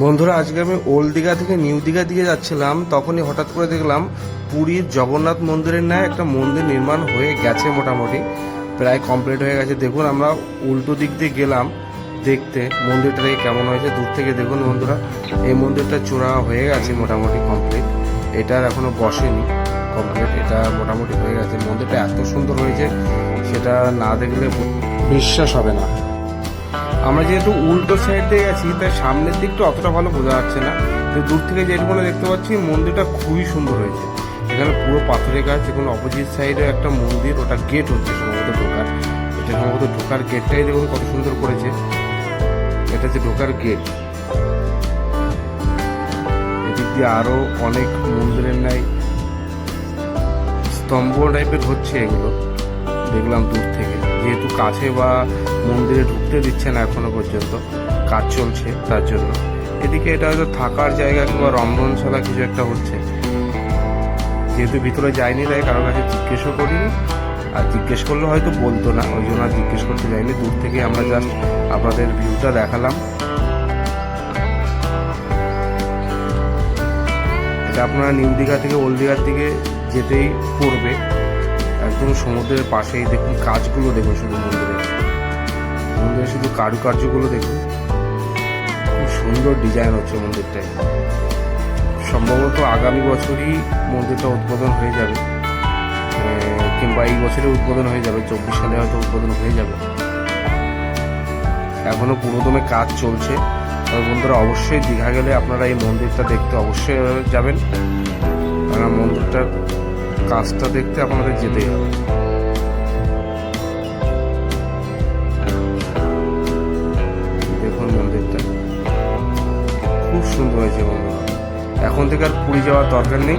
বন্ধুরা, আজকে আমি ওল্ড দীঘা থেকে নিউ দীঘা দিকে যাচ্ছিলাম, তখনই হঠাৎ করে দেখলাম পুরীর জগন্নাথ মন্দিরের ন্যায় একটা মন্দির নির্মাণ হয়ে গেছে মোটামুটি, প্রায় কমপ্লিট হয়ে গেছে। দেখুন, আমরা উল্টো দিক দিয়ে গেলাম দেখতে, মন্দিরটা থেকে কেমন হয়েছে, দূর থেকে দেখুন বন্ধুরা, এই মন্দিরটা চূড়া হয়ে গেছে মোটামুটি কমপ্লিট এটার এখনও বসেনি কমপ্লিট এটা মোটামুটি হয়ে গেছে। মন্দিরটা এত সুন্দর হয়েছে, সেটা না দেখলে বিশ্বাস হবে না। আমরা যেহেতু উল্টো সাইড দিয়ে গেছি, তাই সামনের দিকটা অতটা ভালো বোঝা যাচ্ছে না। তো দূর থেকে যেটুকু দেখতে পাচ্ছি, মন্দিরটা খুবই সুন্দর হয়েছে। এখানে পুরো পাথরের গাছ দেখুন অপোজিট সাইডে একটা মন্দির, ওটা গেট হচ্ছে সম্ভবত ঢোকার। এটা সম্ভবত ঢোকার গেটটাই দেখুন কত সুন্দর করেছে। এটা হচ্ছে ঢোকার গেট এদিক দিয়ে আরও অনেক মন্দিরের নাই স্তম্ভ টাইপের হচ্ছে এগুলো। দেখলাম দূর থেকে। যেহেতু কাছে বা মন্দিরে ঢুকতে দিচ্ছে না এখনও পর্যন্ত। কাজ চলছে তার জন্য। এদিকে এটা হয়তো থাকার জায়গা কিংবা রন্ধনশালা কিছু একটা হচ্ছে। যেহেতু ভিতরে যায়নি তাই কারোর কাছে জিজ্ঞেসও করিনি। আর জিজ্ঞেস করলে হয়তো বলতো না, ওই জন্য আর জিজ্ঞেস করতে যাইনি। দূর থেকে আমরা জাস্ট আপনাদের ভিউটা দেখালাম। এটা আপনারা নিউ দীঘা থেকে, ওল্ড দীঘার দিকে যেতেই পড়বে। একদম সমুদ্রের পাশেই দেখুন, কাজগুলো দেখুন শুধু মন্দিরের মন্দিরের শুধু কারুকার্যগুলো দেখুন। খুব সুন্দর ডিজাইন হচ্ছে মন্দিরটায়। সম্ভবত আগামী বছরই মন্দিরটা উদ্বোধন হয়ে যাবে। কিংবা এই বছরে উদ্বোধন হয়ে যাবে, চব্বিশ সালে হয়তো উদ্বোধন হয়ে যাবে। এখনও পুরোদমে কাজ চলছে। তবে বন্ধুরা, অবশ্যই দীঘা গেলে আপনারা এই মন্দিরটা দেখতে অবশ্যই যাবেন। কারণ মন্দিরটার কাজটা দেখতে আপনাদের যেতেই হবে। খুব সুন্দর হয়েছে বন্ধুরা। এখন থেকে আর পুরী যাওয়ার দরকার নেই।